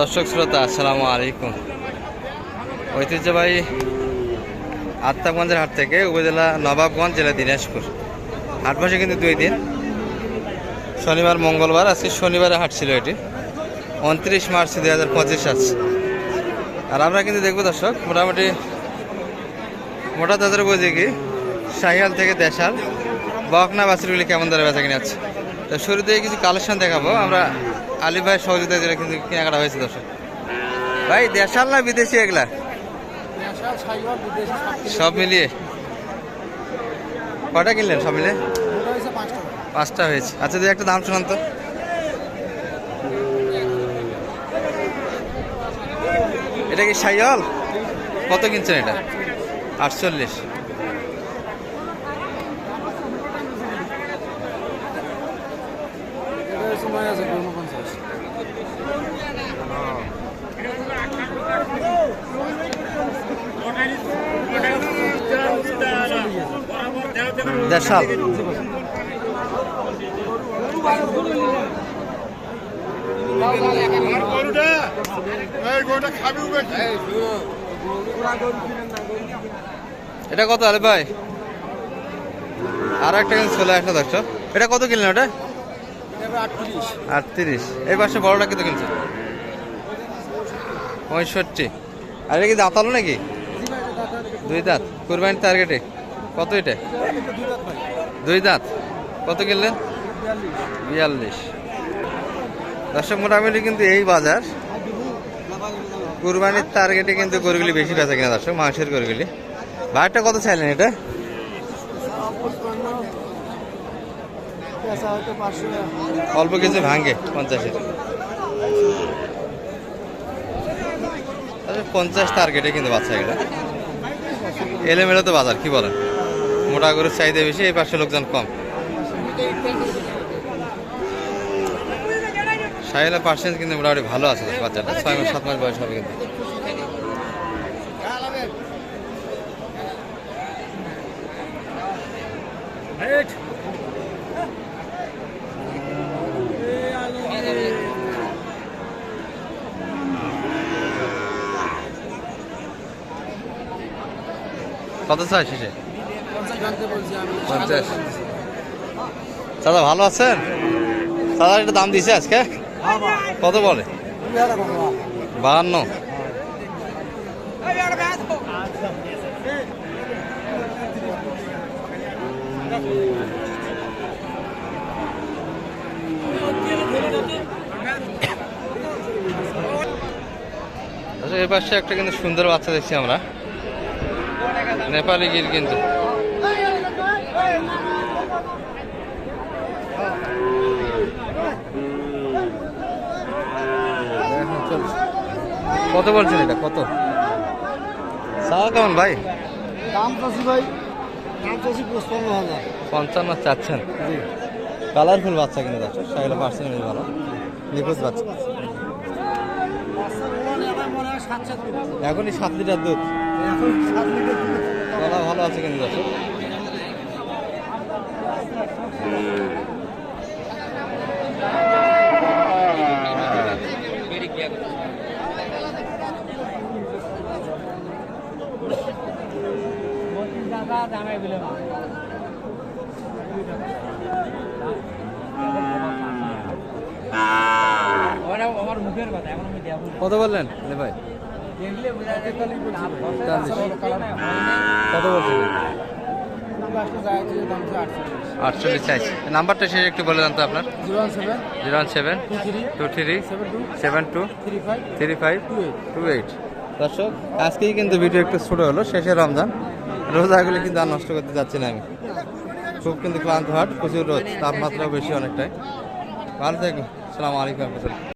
দর্শক শ্রোতা, আসসালামু আলাইকুম। ঐতিহ্যবাহী আত্মাগঞ্জের হাট থেকে উপজেলা নবাবগঞ্জ, জেলা দিনাজপুর। হাট বসে কিন্তু দুই দিন। শনিবার, মঙ্গলবার, আজকে শনিবারে হাট ছিল এটি। উনত্রিশ মার্চ দুই হাজার পঁচিশ আছে আর আমরা কিন্তু দেখব দর্শক, মোটামুটি মোটা তাদের বুঝি কি শাহিয়াল থেকে দেশাল। বকনা বাছুরগুলি কেমন দরে বেচা কিনে আছে তো শুরুতে কিছু কালেকশন দেখাবো। আমরা আলী ভাই সহযোগিতা যেটা কিন্তু কেনাকাটা হয়েছে দর্শক। ভাই দেশাল না বিদেশি এগুলা? সব মিলিয়ে। কটা কিনলেন সব মিলিয়ে? পাঁচটা। হয়েছে। আচ্ছা দিয়ে একটা দাম শোনান তো। এটা কি সাইয়াল কত কিনছেন এটা? আটচল্লিশ। দেড়শাল গরুটা নাকি এটা কত আরে ভাই? আর একটা কিন্তু চলে আসলো দর্শক এটা কত কিনলেন ওটা? আটত্রিশ। এই পাশে বড়টা কত কিনছে? পঁয়ষট্টি। আর এটা কি দাঁতালো নাকি? দুই দাঁত। কুরবানির টার্গেটে কত এটা? দুই দাঁত কত কিনলেন? বিয়াল্লিশ। দর্শক, মোটামুটি কিন্তু এই বাজার কুরবানির টার্গেটে কিন্তু গরুগুলি বেশি বেচা কিনা দর্শক, মাংসের গরুগুলি। ভাইটা কত চাইলেন এটা? অল্প কিছু ভাঙে, পঞ্চাশের। তবে পঞ্চাশ টার্গেটে কিন্তু বাচ্চা এটা এলোমেলো তো বাজার, কি বলেন? মোটা গরুর চাহিদা বেশি, এই পাশে লোকজন কম। সাহেলা পার্সেন্ট কিন্তু মোটামুটি ভালো আছে বাচ্চাটা ছয় মাস, সাত মাস বয়স হবে কিন্তু। কত চাই শেষে? পঞ্চাশ দাদা ভালো আছেন? দাদা এটা দাম দিছে আজকে? কত বলে? বাহান্ন। আচ্ছা এই পাশে একটা কিন্তু সুন্দর বাচ্চা দেখছি আমরা। নেপালি গির কিন্তু। কত বলছেন এটা? কত? চাওয়া কেমন ভাই? দাম চাষি ভাই দাম চাষি পঁচপান্ন হাজার। পঞ্চান্ন চাচ্ছেন? কালারফুল বাচ্চা কিনে যাচ্ছে সেগুলো পার্সেন্ট ভালো। নিখোঁজ বাচ্চা। এখনই সাত লিটার দুধ। এখন সাত লিটার গলা ভালো আছে কিনে যাচ্ছে? আমার মুখের কথা এখন কত বললেন? ভাই। কত আটচল্লিশ। চাইছি। নাম্বারটা শেষে একটু বলে দেন তো আপনার। Zero one seven. Two three. Two three. Seven two. Seven two. Three five. Three five. Two two eight. দর্শক আজকেই কিন্তু ভিডিও একটু ছোটো হলো। শেষে রমজান। রোজাগুলি কিন্তু আর নষ্ট করতে যাচ্ছি না আমি। খুব কিন্তু ক্লান্ত হাট, প্রচুর রোজ তাপমাত্রাও বেশি অনেকটাই। ভালো থাকুন সালাম আলাইকুম